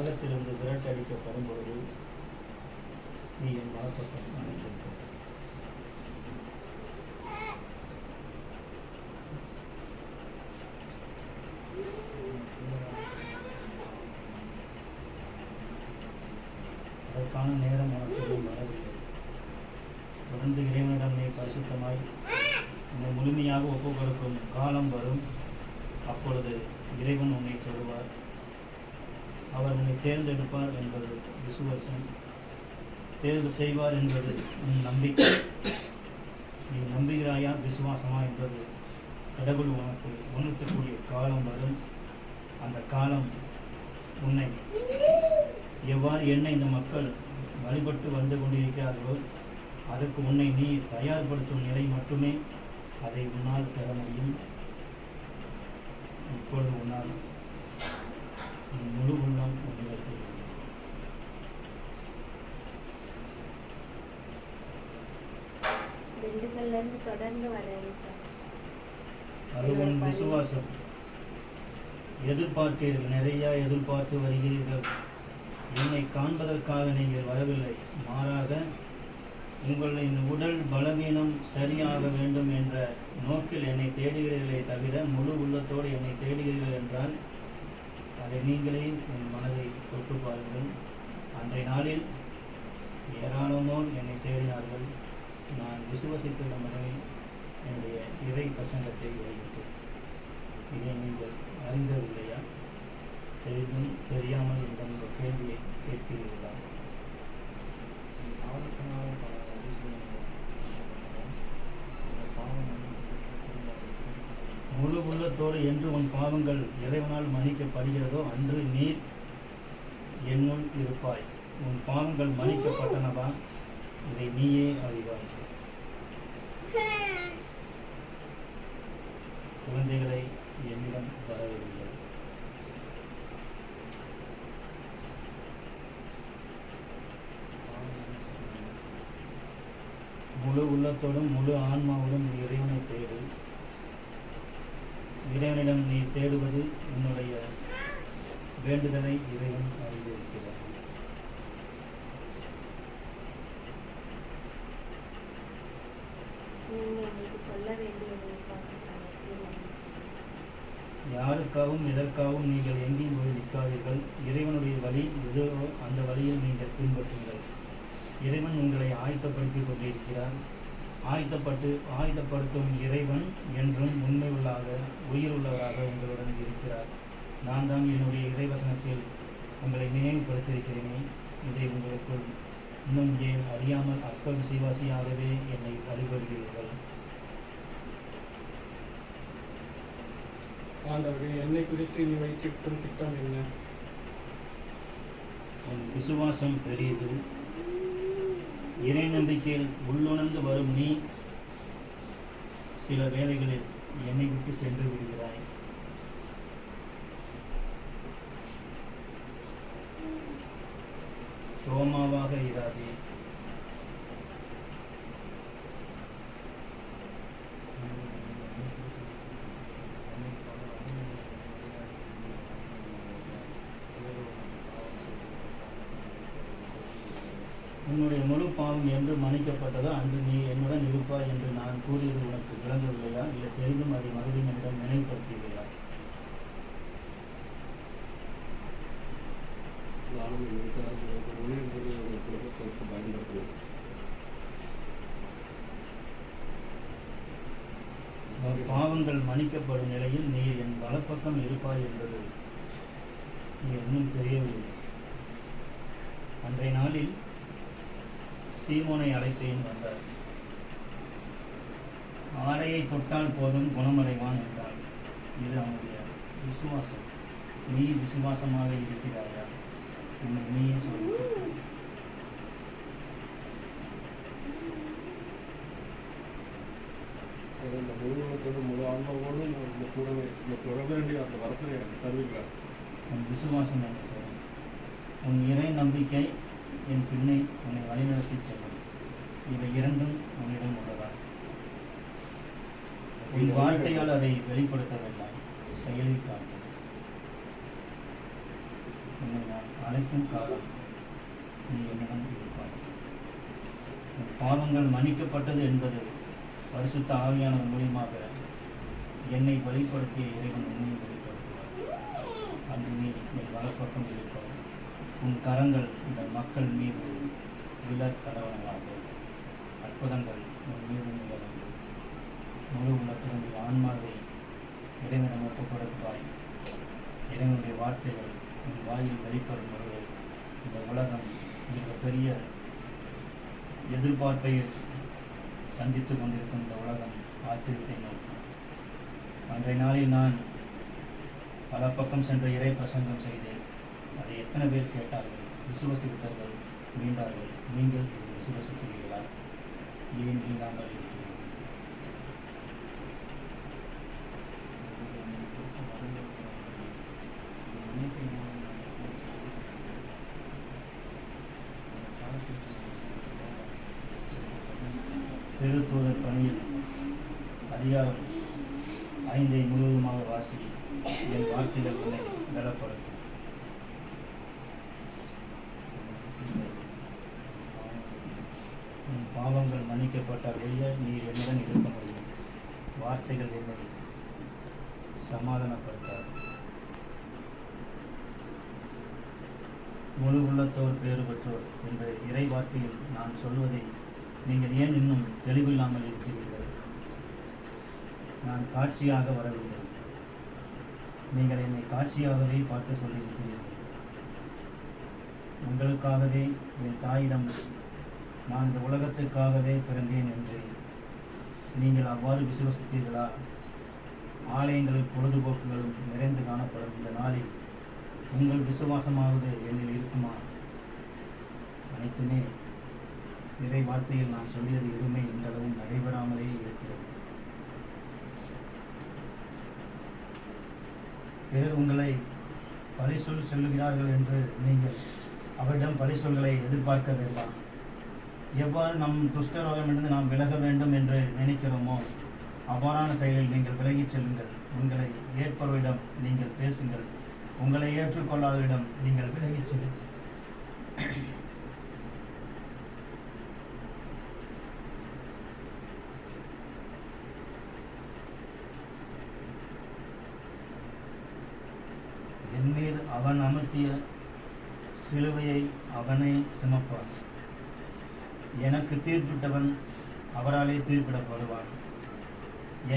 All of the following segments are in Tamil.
உலகத்திலிருந்து விரட்டடிக்கப்படும் பொழுது நீ என் வலப்பக்கம் அணைந்திருக்க அதற்கான நேரம் உனக்கு இன்னும் வரவில்லை தொடர்ந்து இறைவனிடம் நீ பரிசுத்தமாய் உன்னை முழுமையாக ஒப்புக் கொடுக்கும் காலம் வரும் அப்பொழுது இறைவன் உன்னை தொடுவார் அவர் உன்னை தேர்ந்தெடுப்பார் என்பது விசுவாசம் தேர்வு செய்வார் என்பது உன் நம்பிக்கை. நீ நம்புகிறாயா? விசுவாசமா? என்பது கடவுள் உனக்கு உணர்த்தக்கூடிய காலம் வரும். அந்த காலம் உன்னை எவ்வாறு என்ன இந்த மக்கள் வழிபட்டு வந்து கொண்டிருக்கிறார்களோ அதற்கு உன்னை நீ தயார்படுத்தும் நிலை மட்டுமே அதை உன்னால் பெற முடியும். இப்பொழுது உன்னால் முழு உள்ளம் உங்களுக்கு உள்ளது. இருந்து தொடர்ந்து வரேன் அது உன் விசுவாசம் எதிர்பார்த்தீர்கள் நிறைய எதிர்பார்த்து வருகிறீர்கள் என்னை காண்பதற்காக நீங்கள் வரவில்லை. மாறாக உங்களின் உடல் பலவீனம் சரியாக வேண்டும் என்ற நோக்கில் என்னை தேடுகிறீர்களே தவிர முழு உள்ளத்தோடு என்னை தேடுகிறீர்கள் என்றால் அதை நீங்களே உன் மனதை தொட்டு பாருங்கள். அன்றைய நாளில் ஏராளமோர் என்னை தேடினார்கள். நான் விசுவசித்துள்ள மனதில் என்னுடைய இறை பிரசங்கத்தை வைத்தேன் இதை நீங்கள் அறிந்ததில்லையா? தெரிந்தும் தெரியாமல் இந்த இந்த கேள்வியை கேட்கிறீர்களா? பாவத்தினால் பல முழு உள்ளத்தோடு என்று உன் பாவங்கள் இறைவனால் மன்னிக்கப்படுகிறதோ அன்று நீர் என்னுள் இருப்பாய். உன் பாவங்கள் மன்னிக்கப்பட்டனவா? இதை நீயே அறிவாய் குழந்தைகளை என்னிடம் வரவில்லை முழு உள்ளத்தோடும் முழு ஆன்மாவோடும் நீ இறைவனை தேடு. இறைவனிடம் நீ தேடுவது உன்னுடைய வேண்டுதலை இறைவன் அதற்காகவும் எதற்காகவும் நீங்கள் எங்கேயும் போய் நிற்காதீர்கள். இறைவனுடைய வழி எதோ அந்த வழியில் நீங்கள் பின்பற்றுங்கள். இறைவன் உங்களை ஆயத்தப்படுத்திக் கொண்டிருக்கிறார். ஆயத்தப்பட்டு ஆயத்தப்படுத்தும் இறைவன் என்றும் உண்மை உள்ளாக உயிர் உள்ளவராக உங்களுடன் இருக்கிறார். நான் தான் என்னுடைய இறைவசனத்தில் உங்களை நினைவுபடுத்தியிருக்கிறேனே. இதை உங்களுக்குள் இன்னும் ஏன் அறியாமல் அற்பம் சிவாசியாகவே என்னை வழிபடுகிறீர்கள்? ஆண்டவரே என்னை குறித்து நீ வைத்திருக்கும் திட்டம் என்ன? உன் விசுவாசம் பெரியது. இறை நம்பிக்கையில் உள்ளுணர்ந்து வரும் நீ சில வேலைகளில் என்னை விட்டு சென்று விடுகிறாய். ரோமாவாக இராதே உன்னுடைய முழு பாவம் என்று மன்னிக்கப்பட்டதோ அன்று நீ என்னுடன் இருப்பாய் என்று நான் கூறியது உனக்கு விளங்கவில்லையா? இல்லை தெரிந்தும் அதை மறுபடியும் என்னிடம் உன் பாவங்கள் மன்னிக்கப்படும் நிலையில் நீ என் வலப்பக்கம் இருப்பாய் என்பது நீ இன்னும் தெரியவில்லை. அன்றைய நாளில் சீமோனை அழைத்தேன் வந்தார் ஆடையை தொட்டால் போதும் குணமடைவான் என்றார் இது அவனுடைய விசுவாசம். நீ விசுவாசமாக இருக்கிறாயா? உன்னை நீயே சொல்லிக் கொள். இந்த முழு உலகத்தோடு முழு ஆன்மாவோடு இந்த கூடவே இந்த தொடர வேண்டிய அந்த வரத்தை எனக்கு தருவீங்களா உன் விசுவாசம் எனக்கு உன் இறை நம்பிக்கை என் பின்னை உன்னை வழிநடத்தி செல்லும். இவை இரண்டும் உன்னிடம் உள்ளதா? உன் வார்த்தையால் அதை வெளிப்படுத்த வேண்டாம் செயலில் காட்டு உன்னை நான் அழைக்கும் காலம் நீ என்னிடம் இருப்பாய். உன் பாவங்கள் மன்னிக்கப்பட்டது என்பது பரிசுத்த ஆவியானவர் மூலியமாக என்னை வெளிப்படுத்திய இறைவன் உன்னையும் வெளிப்படுத்துவார். அன்று நீ என் வலப்பக்கம் இருப்பாய். உன் கரங்கள் இந்த மக்கள் மீது விழ கடவனமாக அற்புதங்கள் உன் மீது நிகழும். முழு உலகத்திலும் ஆன்மாவை இறைவனம் ஒப்புக் இறைவனுடைய வார்த்தைகள் உன் வாயில் வெளிப்படும் பொழுது இந்த உலகம் மிகப்பெரிய எதிர்பார்ப்பை சந்தித்துக் கொண்டிருக்கும் இந்த உலகம் ஆச்சரியத்தை நோக்கும். அன்றைய நாளில் நான் பல பக்கம் சென்ற இறை பிரசங்கம் செய்தேன். அதை எத்தனை பேர் கேட்டார்கள்? விசுவசித்தவர்கள் மீண்டார்கள். நீங்கள் இதை விசுவசிக்கிறீர்களா? ஏன் மீளாமல் இருக்கிறீர்கள்? திருத்தூதர் பணியில் அதிகாரம் ஐந்தை முழுவதுமாக வாசி. என் வார்த்தைகள் உன்னை பலப்படுத்தும் உன் பாவங்கள் ஒழிய நீர் என்னுடன் இருக்க முடியும். வார்த்தைகள் என்னை சமாதானப்படுத்தார் முழு உள்ளத்தோர் பேறு பெற்றோர் என்ற இறை வார்த்தையில் நான் சொல்வதை நீங்கள் ஏன் இன்னும் தெளிவில்லாமல் இருக்கிறீர்கள்? நான் காட்சியாக வரவில்லை. நீங்கள் என்னை காட்சியாகவே பார்த்து கொண்டிருக்கிறீர்கள். உங்களுக்காகவே என் தாயிடம் நான் இந்த உலகத்துக்காகவே பிறந்தேன் என்று நீங்கள் அவ்வாறு விசுவசித்தீர்களா? ஆலயங்களில் பொழுதுபோக்குகளும் நிறைந்து காணப்படும் இந்த நாளில் உங்கள் விசுவாசமாவது என்னில் இருக்குமா? அனைத்துமே இறை வார்த்தையில் நான் சொல்லியது எதுவுமே இன்றளவும் நடைபெறாமலே இருக்கிறது. பிறர் உங்களை பரிசொல் சொல்லுகிறார்கள் என்று நீங்கள் அவரிடம் பரிசொல்களை எதிர்பார்க்க வேண்டாம். எவ்வாறு நம் துஷ்டரோகமிருந்து நாம் விலக வேண்டும் என்று நினைக்கிறோமோ அவ்வாறான செயலில் நீங்கள் விலகிச் செல்லுங்கள். உங்களை ஏற்பவரிடம் நீங்கள் பேசுங்கள். உங்களை ஏற்றுக்கொள்ளாதவரிடம் நீங்கள் விலகிச் செல்லுங்கள். என் மீது அவன் அமர்த்திய சிலுவையை அவனை சுமப்பான். எனக்கு தீர்ப்பிட்டவன் அவராலே தீர்ப்பிடப்படுவான்.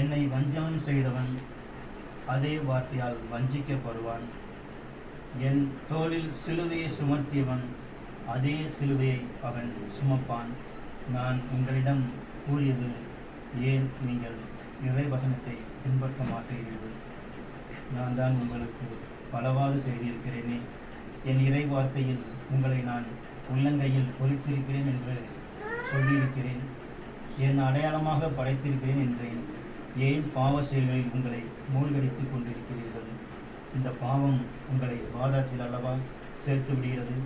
என்னை வஞ்சம் செய்தவன் அதே வார்த்தையால் வஞ்சிக்கப்படுவான். என் தோளில் சிலுவையை சுமர்த்தியவன் அதே சிலுவையை அவன் சுமப்பான். நான் உங்களிடம் கூறியது ஏன் நீங்கள் இறை வசனத்தை பின்பற்ற மாட்டீர்கள்? நான் தான் உங்களுக்கு பலவாறு செய்திருக்கிறேனே. என் இறை வார்த்தையில் உங்களை நான் உள்ளங்கையில் பொறித்திருக்கிறேன் என்று சொல்லியிருக்கிறேன். என் அடையாளமாக படைத்திருக்கிறேன் என்றேன். ஏன் பாவ செயல்களில் உங்களை மூழ்கடித்துக் கொண்டிருக்கிறீர்கள்? இந்த பாவம் உங்களை பாதத்தில் அல்லவா சேர்த்து விடுகிறது?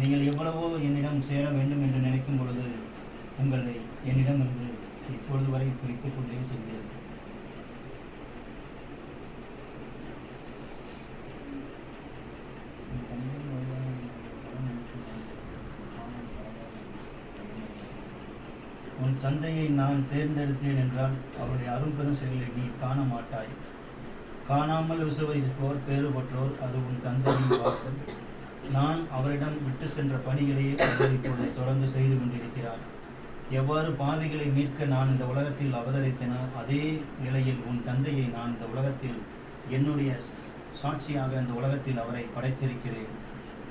நீங்கள் எவ்வளவோ என்னிடம் சேர வேண்டும் என்று நினைக்கும் பொழுது உங்களை என்னிடமிருந்து இப்பொழுது வரை பிரித்துக் கொண்டே செல்கிறது உன் தந்தையை நான் தேர்ந்தெடுத்தேன் என்றால் அவருடைய அரும்பெரும் செயலை நீ காண மாட்டாய் காணாமல் விசுவரிப்போர் பேறு பெற்றோர் அது உன் தந்தையின் வாக்கு. நான் அவரிடம் விட்டு சென்ற பணிகளையே அவர் இப்பொழுது தொடர்ந்து செய்து கொண்டிருக்கிறார். எவ்வாறு பாவிகளை மீட்க நான் இந்த உலகத்தில் அவதரித்தனோ அதே நிலையில் உன் தந்தையை நான் இந்த உலகத்தில் என்னுடைய சாட்சியாக இந்த உலகத்தில் அவரை படைத்திருக்கிறேன்.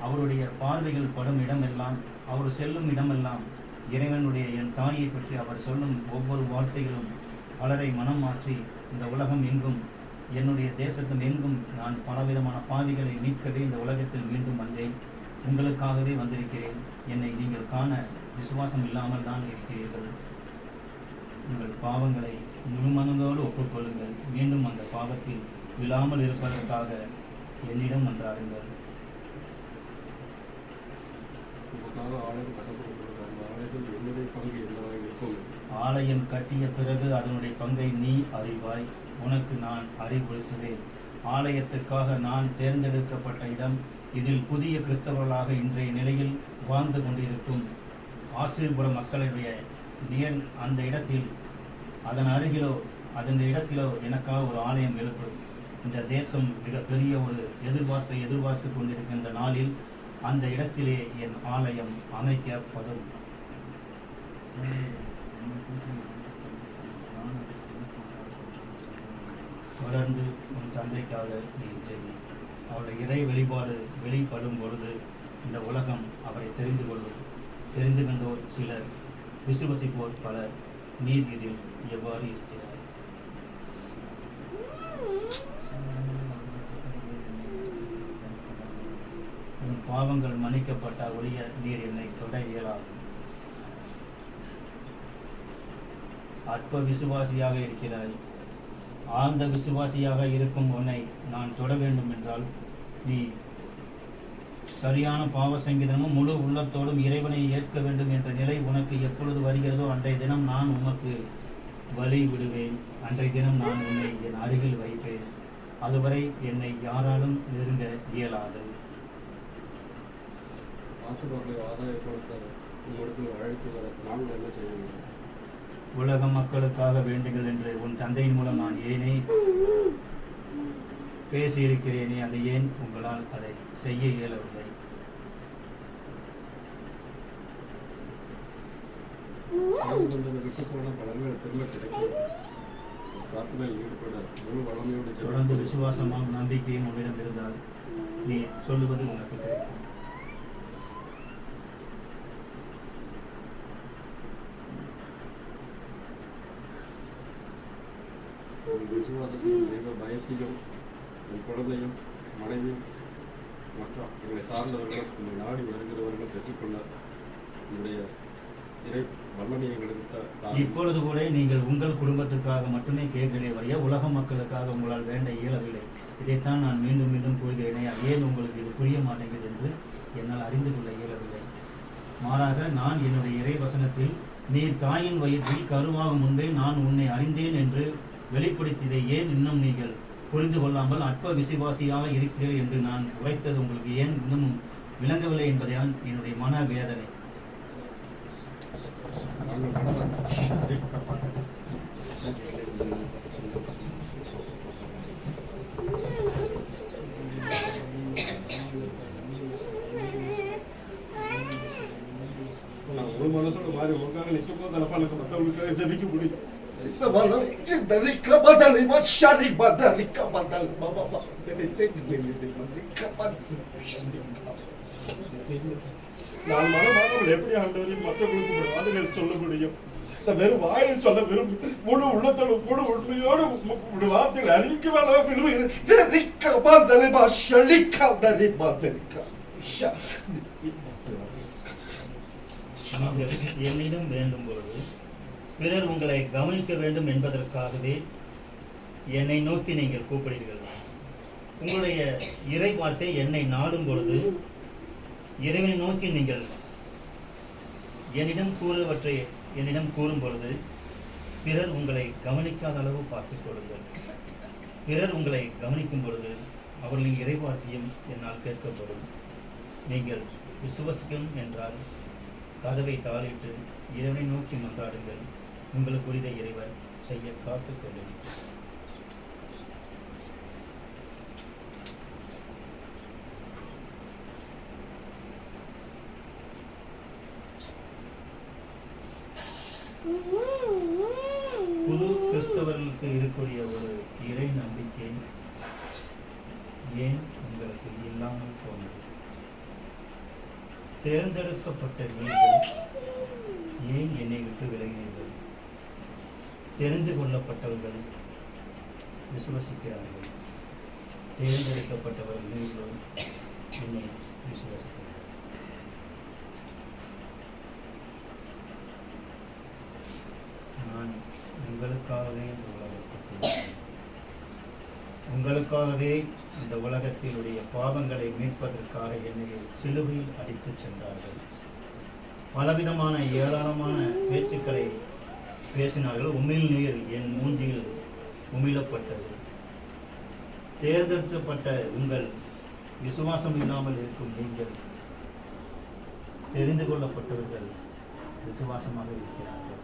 அவருடைய பார்வைகள் படும் இடமெல்லாம் அவர் செல்லும் இடமெல்லாம் இறைவனுடைய என் தாயை பற்றி அவர் சொல்லும் ஒவ்வொரு வார்த்தைகளும் பலரை மனம் மாற்றி இந்த உலகம் எங்கும் என்னுடைய தேசத்தும் எங்கும் நான் பலவிதமான பாவிகளை மீட்கவே இந்த உலகத்தில் மீண்டும் வந்தேன். உங்களுக்காகவே வந்திருக்கிறேன். என்னை நீங்கள் காண விசுவாசம் இல்லாமல் தான் இருக்கிறீர்கள். உங்கள் பாவங்களை முழுமனதோடு ஒப்புக்கொள்ளுங்கள். மீண்டும் அந்த பாவத்தில் விழாமல் இருப்பதற்காக என்னிடம் மன்றாடுங்கள் உங்களுக்காக ஆலயம் கட்டப்படுகிறது என்னுடைய பங்கு என்னவாக இருக்கும் ஆலயம் கட்டிய பிறகு அதனுடைய பங்கை நீ அறிவாய். உனக்கு நான் அறிவுறுத்துவேன் ஆலயத்திற்காக நான் தேர்ந்தெடுக்கப்பட்ட இடம் இதில் புதிய கிறிஸ்தவர்களாக இன்றைய நிலையில் வாழ்ந்து கொண்டிருக்கும் ஆசிர்புர மக்களுடைய நேர் அந்த இடத்தில் அதன் அருகிலோ அதன் இடத்திலோ எனக்காக ஒரு ஆலயம் எழுப்பும். இந்த தேசம் மிகப்பெரிய ஒரு எதிர்பார்ப்பை எதிர்பார்த்து கொண்டிருக்கின்ற நாளில் அந்த இடத்திலே என் ஆலயம் அமைக்கப்படும். தொடர்ந்து உன் தந்தைக்காக நீ ஜெபி. அவருடைய இறை வெளிப்பாடு வெளிப்படும் பொழுது இந்த உலகம் அவரை தெரிந்து கொள்ளும். தெரிந்து கொண்டோர் சிலர் விசுவசிப்போர் பலர் நீர் இதில் எவ்வாறு இருக்கிறார்? உன் பாவங்கள் மன்னிக்கப்பட்ட ஒழிய நீர் என்னை தொட இயலாது. அற்ப விசுவாசியாக இருக்கிறாய். ஆழ்ந்த விசுவாசியாக இருக்கும் உன்னை நான் தொட வேண்டும் என்றால் நீ சரியான பாவ சங்கீதமும் முழு உள்ளத்தோடும் இறைவனை ஏற்க வேண்டும் என்ற நிலை உனக்கு எப்பொழுது வருகிறதோ அன்றைய தினம் நான் உமக்கு வழி விடுவேன். அன்றைய தினம் நான் உன்னை என் அருகில் வைப்பேன். அதுவரை என்னை யாராலும் நெருங்க இயலாது. ஆத்துக்காரர்களை ஆதாயப்படுத்த உங்களுக்கு அழைத்து நாங்கள் என்ன செய்ய வேண்டும்? உலக மக்களுக்காக வேண்டுங்கள் என்று உன் தந்தையின் மூலம் நான் ஏனே பேசியிருக்கிறேனே. அதை ஏன் உங்களால் அதை செய்ய இயலவில்லை? ஈடுபட தொடர்ந்து விசுவாசமாக விசுவாசமும் நம்பிக்கையும் உன்னிடம் இருந்தால் நீ சொல்லுவது உனக்கு கிடைக்கும் உன் தெய்வ பயத்தையும் என் குழந்தையும் மனைவியும் மற்ற எங்களை சார்ந்தவர்களும் உங்களை நாடி வருகிறவர்களும் பெற்றுக்கொள்ள உங்களுடைய இறை இப்பொழுது கூட நீங்கள் உங்கள் குடும்பத்திற்காக மட்டுமே கேட்கிறே வரைய உலக மக்களுக்காக உங்களால் வேண்ட இயலவில்லை. இதைத்தான் நான் மீண்டும் மீண்டும் கூறுகிறேனே ஏன் உங்களுக்கு இது புரிய மாட்டேங்குது என்று என்னால் அறிந்து கொள்ள இயலவில்லை. மாறாக நான் என்னுடைய இறை வசனத்தில் நீர் தாயின் வயிற்றில் கருவாகும் முன்பே நான் உன்னை அறிந்தேன் என்று வெளிப்படுத்தியதை ஏன் இன்னும் நீங்கள் புரிந்து கொள்ளாமல் அற்ப விசுவாசியாக இருக்கிறீர்கள் என்று நான் உரைத்தது உங்களுக்கு ஏன் இன்னும் விளங்கவில்லை என்பதுதான் என்னுடைய மன வேதனை. ஒரு மனசோட மாதிரி உங்களுக்காக நிற்கும் போது எனக்கு மற்றவங்களுக்காக ஜெபிக்க முடியும். இந்த வளம் சிந்தரிக்க பதலி மஷரி பதலிக்க பதல் பாபா நான் மனமானவர்கள் எப்படி ஆண்டவரின் மற்றவர்களுக்கு ஒரு வார்த்தைகள் சொல்ல முடியும் இந்த வெறும் வாயில் சொல்ல விரும்பி முழு உள்ளத்தோடு முழு உண்மையோடு ஒரு வார்த்தைகள் அறிவிக்க வேணாம் விரும்புகிறேன் ஜெரிக்க பதலி மஷலிக்க பதலி பதலிக்க நீங்கள் என்னிடம் வேண்டும் பொழுது பிறர் உங்களை கவனிக்க வேண்டும் என்பதற்காகவே என்னை நோக்கி நீங்கள் கூப்பிடுகிறீர்கள். உங்களுடைய இறை வார்த்தை என்னை நாடும் பொழுது இறைவனை நோக்கி நீங்கள் என்னிடம் கூறுவற்றை என்னிடம் கூறும் பொழுது பிறர் உங்களை கவனிக்காத அளவு பார்த்துக் கொள்ளுங்கள். பிறர் உங்களை கவனிக்கும் பொழுது அவர்களின் இறைவார்த்தையும் என்னால் கேட்கப்படும். நீங்கள் விசுவசிக்கும் என்றால் கதவை தாளிட்டு இறைவனை நோக்கி மன்றாடுங்கள். உங்களுக்கு உரித இறைவர் செய்ய காத்து கொள்ளுங்கள் புது கிறிஸ்தவர்களுக்கு இருக்கக்கூடிய ஒரு இறை நம்பிக்கை ஏன் உங்களுக்கு இல்லாமல் போனது? தேர்ந்தெடுக்கப்பட்ட ஏன் என்னை விட்டு விலகினீர்கள் தெரிந்து கொள்ளப்பட்டவர்கள் விசுவசிக்கிறார்கள். தேர்ந்தெடுக்கப்பட்டவர்கள் நீங்களும் என்னை விசுவசிக்கிறார்கள். நான் உங்களுக்காகவே இந்த உலகத்துக்கு உங்களுக்காகவே இந்த உலகத்திலுடைய பாவங்களை மீட்பதற்காக என்னை சிலுவையில் அடித்துச் சென்றார்கள். பலவிதமான ஏராளமான பேச்சுக்களை பேசினார்கள். உமிழ் நீர் என் மூஞ்சியில் உமிழப்பட்டது. தேர்ந்தெடுக்கப்பட்ட உங்கள் விசுவாசம் இல்லாமல் இருக்கும் நீங்கள் தெரிந்து கொள்ளப்பட்டவர்கள் விசுவாசமாக இருக்கிறார்கள்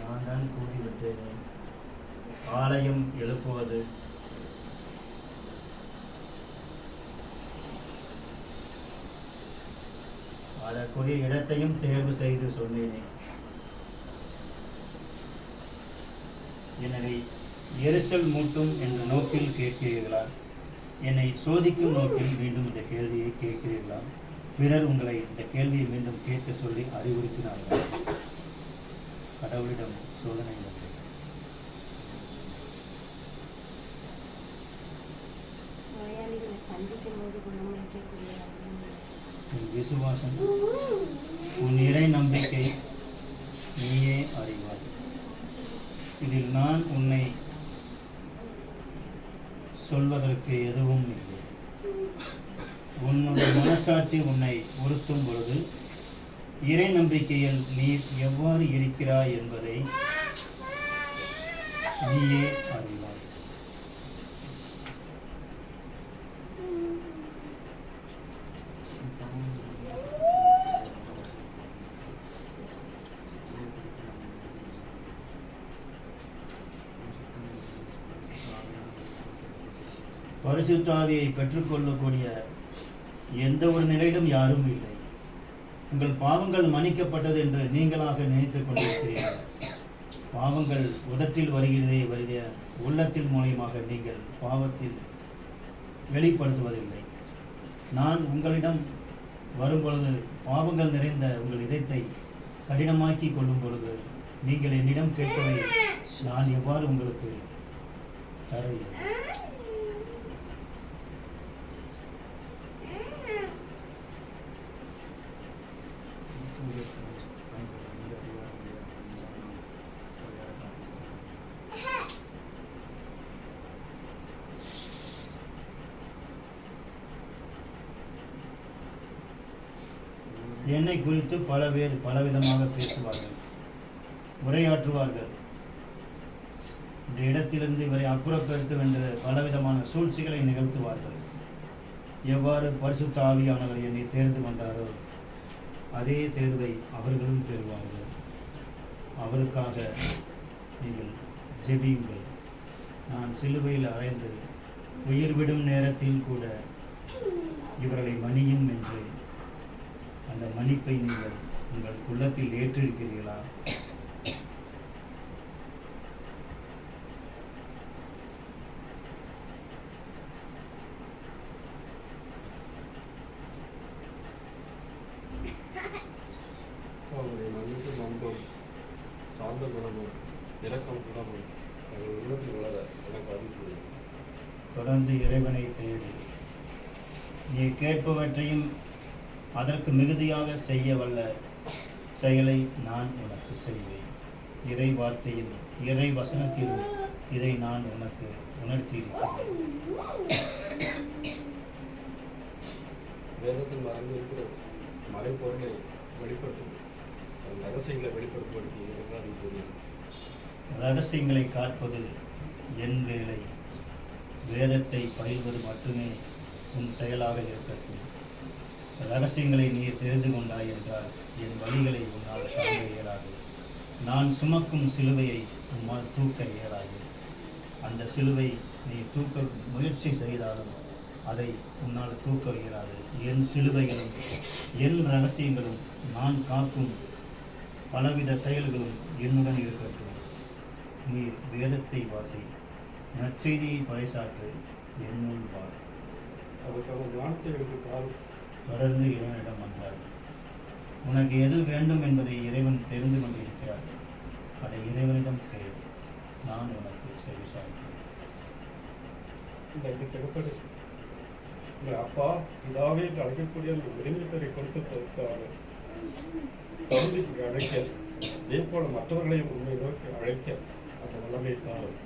நான் தான் கூறிவிட்டேனே ஆலயம் எழுப்புவது அதற்குரிய இடத்தையும் தேர்வு செய்து சொன்னேனே. எனவே எரிச்சல் மூட்டும் என்ற நோக்கில் கேட்கிறீர்களா? என்னை சோதிக்கும் நோக்கில் மீண்டும் இந்த கேள்வியை கேட்கிறீர்களா? பிறர் உங்களை இந்த கேள்வியை மீண்டும் கேட்க சொல்லி அறிவுறுத்தினார்கள்? கடவுளிடம் சோதனை இல்லை நோயாளிகளை சந்திக்கும் போது குணமளிக்கக்கூடிய விசுவாசம் உன் இறை நம்பிக்கை நீயே அறிவாய். இதில் நான் உன்னை சொல்வதற்கு எதுவும் இல்லை. உன்னுடைய மனசாட்சி உன்னை உறுத்தும் பொழுது இறை நம்பிக்கையில் நீ எவ்வாறு இருக்கிறாய் என்பதை நீயே அறிவாய். பரிசுத்தாவியை பெற்றுக்கொள்ளக்கூடிய எந்த ஒரு நிலையிலும் யாரும் இல்லை. உங்கள் பாவங்கள் மன்னிக்கப்பட்டது என்று நீங்களாக நினைத்துக் கொண்டிருக்கிறீர்கள். பாவங்கள் உதட்டில் வருகிறதே வருகிற உள்ளத்தில் மூலியமாக நீங்கள் பாவத்தில் வெளிப்படுத்துவதில்லை. நான் உங்களிடம் வரும்பொழுது பாவங்கள் நிறைந்த உங்கள் இதயத்தை கடினமாக்கி கொள்ளும் பொழுது நீங்கள் என்னிடம் கேட்பதை நான் எவ்வாறு உங்களுக்கு தருகிறேன் என்னை குறித்து பல பேர் பலவிதமாக பேசுவார்கள். உரையாற்றுவார்கள். இந்த இடத்திலிருந்து இவரை அப்புறப்படுத்தும் என்ற பலவிதமான சூழ்ச்சிகளை நிகழ்த்துவார்கள். எவ்வாறு பரிசுத்த ஆவியானவர் என்னை தேர்ந்து கொண்டாரோ அதே தேர்வை அவர்களும் பெறுவார்கள். அவருக்காக நீங்கள் ஜெபியுங்கள். நான் சிலுவையில் அறைந்து உயிர் விடும் நேரத்தில் கூட இவர்களை மணியும் என்று அந்த மன்னிப்பை நீங்கள் உங்கள் உள்ளத்தில் ஏற்றிருக்கிறீர்களா அவருடைய மன்னிப்பு அன்பும் சார்ந்த குணமும் இலக்கம் குணமும் அவர்கள் உள்ளத்தில் வளர எனக்கு அருள் புரியும் தொடர்ந்து இறைவனை தேடி நீ கேட்பவற்றையும் அதற்கு மிகுதியாக செய்ய வல்ல செயலை நான் உனக்கு செய்வேன். இறை வார்த்தையில் இறை வசனத்திலும் இதை நான் உனக்கு உணர்த்தியிருக்கிறேன். வேதத்தில் மறைந்து இருக்கிற மறைப்பொருளை வெளிப்படுத்தும் ரகசியங்களை வெளிப்படுத்துவதற்கு புரியும் ரகசியங்களை காப்பது என் வேலை. வேதத்தை பயில்வது மட்டுமே உன் செயலாக இருக்கட்டும். ரகசியங்களை நீ தெரிந்து கொண்டாய் என்றால் என் வழிகளை உன்னால் சாக இயலாது. நான் சுமக்கும் சிலுவையை உம்மால் தூக்க இயலாது. அந்த சிலுவை நீ தூக்க முயற்சி செய்தாலும் அதை உன்னால் தூக்க இயலாது. என் சிலுவைகளும் என் ரகசியங்களும் நான் காக்கும் பலவித செயல்களும் என்னுடன் இருக்கட்டும். நீ வேதத்தை வாசி நற்செய்தியை பறைசாற்று என்னுள் வாழ் அதுக்காக ஞானத்தை எனக்கு தாரும் தொடர்ந்து இறைவனிடம் வந்தார். உனக்கு எது வேண்டும் என்பதை இறைவன் தெரிந்து கொண்டிருக்கிறார். அதை இறைவனிடம் கேள். நான் உனக்கு செவி சாய்க்கிறேன் இந்த அப்பா இதாவே என்று அழைக்கக்கூடிய அந்த உரிமை பெறை கொடுத்ததற்காக தகுதிக்கு அழைக்க அதே போல மற்றவர்களையும் உண்மை நோக்கி அழைக்க அந்த வல்லமை தாரும்.